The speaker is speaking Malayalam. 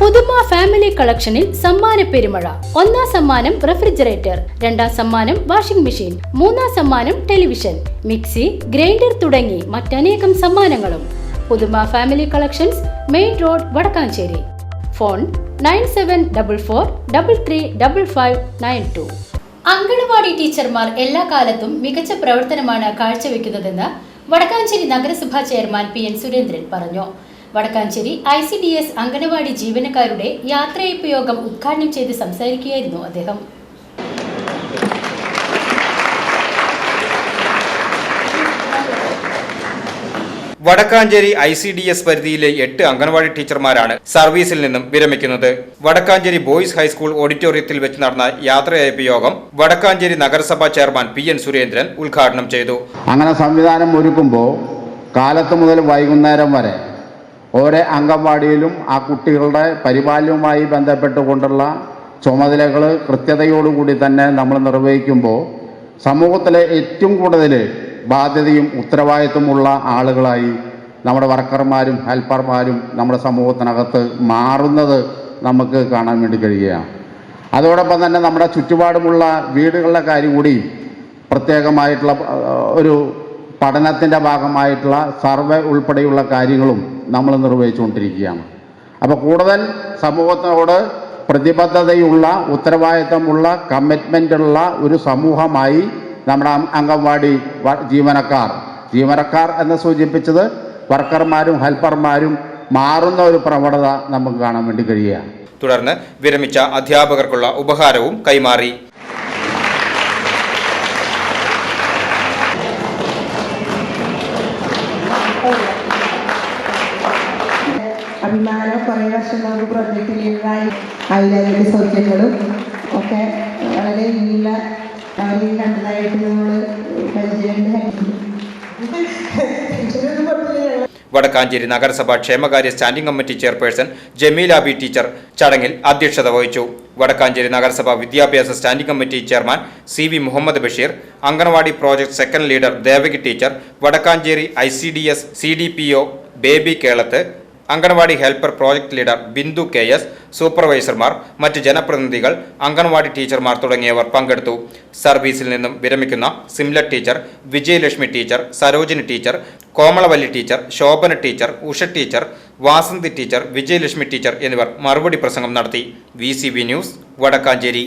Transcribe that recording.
പുതുമ ഫാമിലി കളക്ഷനിൽ സമ്മാന പെരുമഴ. ഒന്നാം സമ്മാനം റെഫ്രിജറേറ്റർ രണ്ടാം സമ്മാനം വാഷിംഗ് മെഷീൻ മൂന്നാം സമ്മാനം ടെലിവിഷൻ മിക്സി ഗ്രൈൻഡർ തുടങ്ങി മറ്റനേകം സമ്മാനങ്ങളും. Puthuma family collections main road Vadakkanchery. Phone nine seven double four double three double five nine two. Anganwadi ടീച്ചർമാർ എല്ലാ കാലത്തും മികച്ച പ്രവർത്തനമാണ് കാഴ്ചവെക്കുന്നതെന്ന് വടക്കാഞ്ചേരി നഗരസഭാ ചെയർമാൻ പി എൻ സുരേന്ദ്രൻ പറഞ്ഞു. Vadakkanchery I C D S anganwadi ജീവനക്കാരുടെ യാത്രയയപ്പ് യോഗം ഉദ്ഘാടനം ചെയ്ത് സംസാരിക്കുകയായിരുന്നു അദ്ദേഹം. Vadakkanchery I C D S പരിധിയിലെ എട്ട് അംഗൻവാടി ടീച്ചർമാരാണ് സർവീസിൽ നിന്നും വിരമിക്കുന്നത്. വടക്കാഞ്ചേരി ബോയ്സ് ഹൈസ്കൂൾ ഓഡിറ്റോറിയത്തിൽ വെച്ച് നടന്ന യാത്രയയപ്പ് യോഗം വടക്കാഞ്ചേരി നഗരസഭാ ചെയർമാൻ പി എൻ സുരേന്ദ്രൻ ഉദ്ഘാടനം ചെയ്തു. അങ്ങനെ സംവിധാനം ഒരുക്കുമ്പോൾ കാലത്ത് മുതൽ വൈകുന്നേരം വരെ ഓരോ അംഗൻവാടിയിലും ആ കുട്ടികളുടെ പരിപാലനവുമായി ബന്ധപ്പെട്ടുകൊണ്ടുള്ള ചുമതലകൾ കൃത്യതയോടുകൂടി തന്നെ നമ്മൾ നിർവഹിക്കുമ്പോൾ സമൂഹത്തിലെ ഏറ്റവും കൂടുതൽ ബാധ്യതയും ഉത്തരവാദിത്വമുള്ള ആളുകളായി നമ്മുടെ വർക്കർമാരും ഹെൽപ്പർമാരും നമ്മുടെ സമൂഹത്തിനകത്ത് മാറുന്നത് നമുക്ക് കാണാൻ വേണ്ടി കഴിയുകയാണ്. അതോടൊപ്പം തന്നെ നമ്മുടെ ചുറ്റുപാടുമുള്ള വീടുകളുടെ കാര്യം കൂടി പ്രത്യേകമായിട്ടുള്ള ഒരു പഠനത്തിന്റെ ഭാഗമായിട്ടുള്ള സർവേ ഉൾപ്പെടെയുള്ള കാര്യങ്ങളും നമ്മൾ നിർവഹിച്ചുകൊണ്ടിരിക്കുകയാണ്. അപ്പോൾ കൂടുതൽ സമൂഹത്തോട് പ്രതിബദ്ധതയുള്ള ഉത്തരവാദിത്തമുള്ള കമ്മിറ്റ്മെന്റുള്ള ഒരു സമൂഹമായി നമ്മുടെ അംഗൻവാടി ജീവനക്കാർ ജീവനക്കാർ എന്ന് സൂചിപ്പിച്ചത് വർക്കർമാരും ഹെൽപ്പർമാരും മാറുന്ന ഒരു പ്രവണത നമുക്ക് കാണാൻ വേണ്ടി കഴിയുകയാണ്. തുടർന്ന് വിരമിച്ച അധ്യാപകർക്കുള്ള ഉപഹാരവും കൈമാറി. കുറേ വർഷം നമുക്ക് പ്രൊജക്റ്റ് ലീഡറായി അതിലേക്ക് സൗകര്യങ്ങളും ഒക്കെ വളരെ നല്ല അവരെ കണ്ടതായിട്ട് നമ്മൾ പരിചയമുണ്ട് വടക്കാഞ്ചേരി നഗരസഭ ക്ഷേമകാര്യ standing committee chairperson Jameela B teacher ചടങ്ങിൽ അധ്യക്ഷത വഹിച്ചു. വടക്കാഞ്ചേരി നഗരസഭ വിദ്യാഭ്യാസ standing committee chairman C V Muhammad Basheer anganwadi project second leader Devaki teacher Vadakkanchery I C D S C D P O Baby Kelath anganwadi helper project leader Bindu K S സൂപ്പർവൈസർമാർ മറ്റ് ജനപ്രതിനിധികൾ അംഗൻവാടി ടീച്ചർമാർ തുടങ്ങിയവർ പങ്കെടുത്തു. സർവീസിൽ നിന്നും വിരമിക്കുന്ന Simla teacher Vijayalakshmi teacher Sarojini teacher Komalavalli teacher Shobhana teacher Usha teacher Vasanthi teacher Vijayalakshmi teacher എന്നിവർ മറുപടി പ്രസംഗം നടത്തി. V news Vadakkanchery.